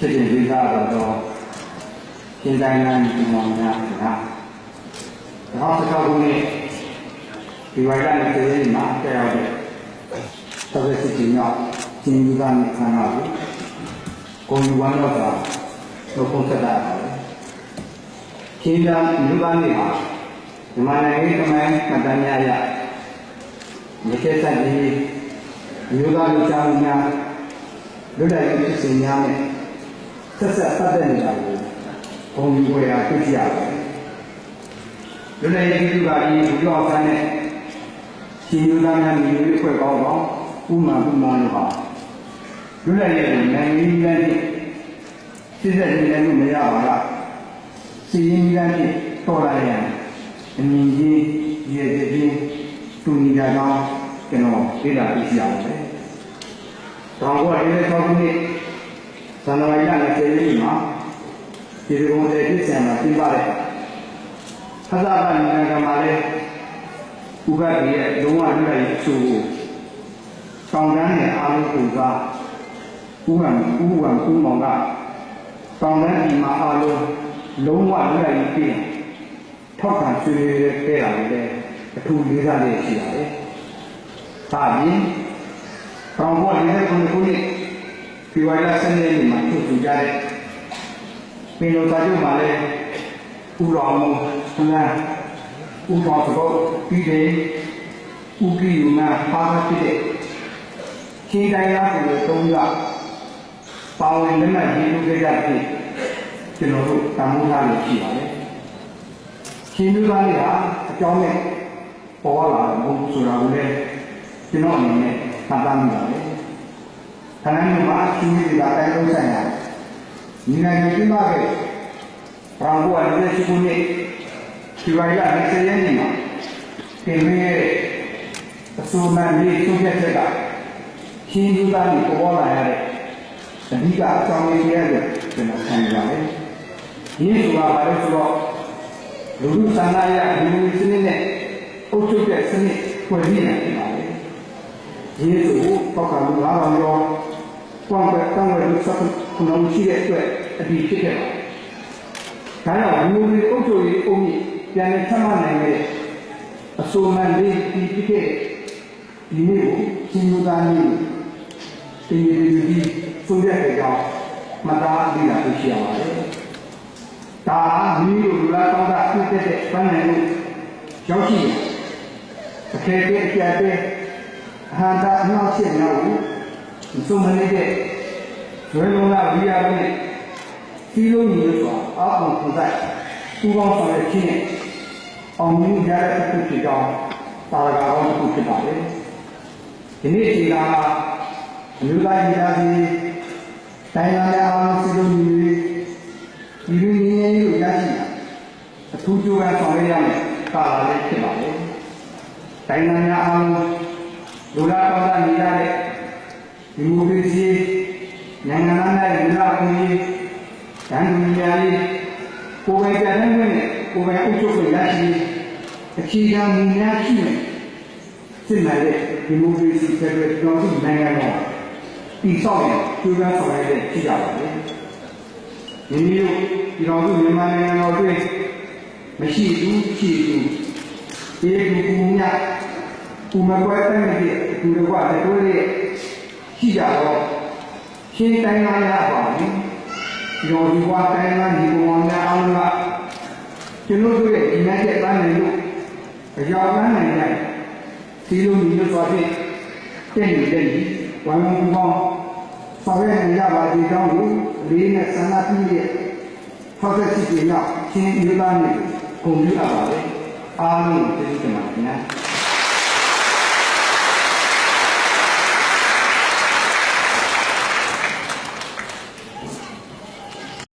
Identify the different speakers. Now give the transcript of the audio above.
Speaker 1: ဖြစ်တဲ့ဒေသတော်တော်ရှင်းတိုင်းတိုင်းဒီမောင်များကဒါတော့ဆက်ခုနှစ်ဒီဝိုင်းကနေတည်းမှာတက်ရောက်တဲ့သဘောစစ်ကြီးများကျင်းယူကနေခန္ဓာကိုကိုယ်ယူဝမ်းတော့တာလို့ပုံသက်တာပါပဲရှင်းပြလူကနေဟာဒီမှာနိုင်ငံတမိုင်းမတန်များရမြစ်ဆက်ကြီးမြို့သားလူချောင်းများလွတ်လပ်ရေးဖြစ်စဉ်များနဲ့ ဆက်ဆက်ပတ်သက်နေတာကိုဘုံယူဝယ်အားတွေ့ကြရပါတယ်။လွတ်လပ်ရေးပြုပါပြီးဘူရောဆန်းနဲ့ရှင်ယူသားများမျိုးရေးဖွဲ့ပေါင်းတော့ဥမာဥမာလို့ဟာလွတ်လပ်ရေးကိုနိုင်ငံရေးနဲ့စစ်စစ်နေလို့မရပါလား။စီရင်ကြီးနဲ့တော်လာရန်အမြင်ကြီးရည်ရည်တူညီကြတော့ကျွန်တော်သိတာသိရပါတယ်။တောင်ကဒီနေ့၆ခုနှစ် ဇန်နဝါရီလ20ရက်နေ့မှာဒီကုန်းတဲ့ပြည်ဆန်မှာပြပါတယ်။ဖသဗ္ဗနိုင်ငံကမှာလည်းဥပဒေရဲ့လုံးဝလွတ်လပ်ရေးအဆိုကိုတောင်တန်းနဲ့အားလုံးကိုကဥပံဥပံဥမောင်ကတောင်တန်းဒီမှာအားလုံးလုံးဝလွတ်လပ်ရေးပြည်ထောက်ခံဆွေးနွေးခဲ့တာလည်းအထူးလေးစားလေးရှိပါတယ်။ဒါပြင်တောင်ပေါ်နေတဲ့ခုနှစ်ခုနှစ် ဒီဝိုင်လာစနေနေ့မှာထုတ်ပြန်ကြတဲ့ပင်လို့စာချုပ်မှာလည်းဥတော်မူဆန်းဥတော်သောပြီးတယ်ဥကြည့်ယူနာပါမဖြစ်တဲ့ခြေတိုင်းရဆိုတဲ့သုံးကပါဝင်လက်မှတ်ရေးထိုးခဲ့ကြတဲ့ကျွန်တော်တို့တန်ဖိုးထားလို့ရှိပါတယ်။ရှင်လူသားတွေဟာအကြောင်းနဲ့ပေါ်လာတဲ့ဘုံဆိုတာကိုလည်းကျွန်တော်အနေနဲ့မှတ်သားမိပါတယ်။ ခဏမှာအချင်းကြီးကတိုင်းလုံးဆိုင်ရာညီနိုင်ငံပြပါခဲ့။ဘာလို့လဲဒီခုနေ့ဒီဝိုင်းလာတဲ့ရက်နေ့မှာတင်ရတဲ့အစိုးရလေးသူ့ရဲ့ချက်ကရှင်းလူသားတွေပေါ်လာရတဲ့အဓိကအကြောင်းရင်းတွေကျွန်တော်ခံရပါတယ်။ဒီဆိုတာဘာလဲဆိုတော့လူလူဆန္ဒရလူလူစနစ်နဲ့အုပ်ချုပ်တဲ့စနစ်ဖွဲ့စည်းနေတယ်ပါလေ။ဒီလိုပေါက်ကလူလာအောင်ရော ကွန်ပက်တောင်းရလို့စပ်ခုနရှိတဲ့အတွက်အပြီးဖြစ်ခဲ့ပါတယ်။ဒါကြောင့်လူလူအုပ်ချုပ်ရေးအုံးကြီးပြန်လည်ဆက်မနိုင်တဲ့အစိုးရလေးဒီဖြစ်ခဲ့ဒီနေ့ကိုရှင်လူသားမျိုးတင်ရည်ဒီဆုံးဖြတ်ကြကြောင်းမသားအပြီးတာသိရှိရပါတယ်။ဒါမိတို့လူလာကောင်းတာဖြစ်တဲ့ပန်းနိုင်လို့ရောက်ရှိတယ်။အခေအကျအကျအဟန္တာအနောက်ရှင်းများကို စုံမနေတဲ့ဇွဲလုံးလာဝိရနဲ့စီလုံးကြီးလို့ဆိုအောက်အောင်ပုံစံပူပေါင်းဆောင်ရခြင်းနဲ့အောင်မြင်ရတဲ့တစ်ခုဖြစ်ကြောင်းတာရကာကောင်းတစ်ခုဖြစ်ပါတယ်။ဒီနေ့ဒီကအမျိုးသားညီလာစီတိုင်းလာတဲ့အောင်စီလုံးကြီးဒီလိုနည်းနည်းလို့ရရှိတာအထူးကြိုးပမ်းဆောင်ရရမယ်ကာလာလေးဖြစ်ပါလေ။တိုင်းလာတဲ့အောင်လူလာတော်တာနေရတဲ့ ဒီမိုကရေစီနိုင်ငံသားနဲ့လူလာအရေးတန်တူများလေးကိုယ်ပဲကြတဲ့နဲ့ကိုယ်ပဲအုပ်ချုပ်ခွင့်ရရှိအခြေခံမူများရှိမယ်စစ်မှန်တဲ့ဒီမိုကရေစီဖက်ဒရယ်ပြည်ထောင်စုနိုင်ငံတော်တည်ဆောက်ရင်ကျိုးပမ်းဆောင်ရတဲ့ဖြစ်ကြပါလေ။ဒီမျိုးပြည်တော်စုမြန်မာနိုင်ငံတော်တွင်မရှိဘူးရှိဘူးဒီလူကူများဥမကွဲတဲ့မြေဒီလိုကလည်းတို့ရဲ့ ရှိကြတော့ရှင်းတိုင်းလာရပါဘူး။ဒီလိုဒီကွာတိုင်းလာဒီကောင်များအောင်လားကျွန်တော်တို့ရဲ့ဒီနေ့တဲ့ပန်းနေလို့အကြောင်းပန်းနိုင်တဲ့ဒီလိုမျိုးဆိုဖြင့်တင့်နေတဲ့ဝိုင်းဝန်းပေါင်းဆောင်ရွက်နေကြပါဒီကြောင့်ကိုလေးနဲ့ဆန္ဒပြုရဲ့ထောက်သက်ရှိပြနောက်ရှင်းယူလာနေကုန်ပြပါလေအားလုံးကျေးဇူးတင်ပါတယ်ခင်ဗျာ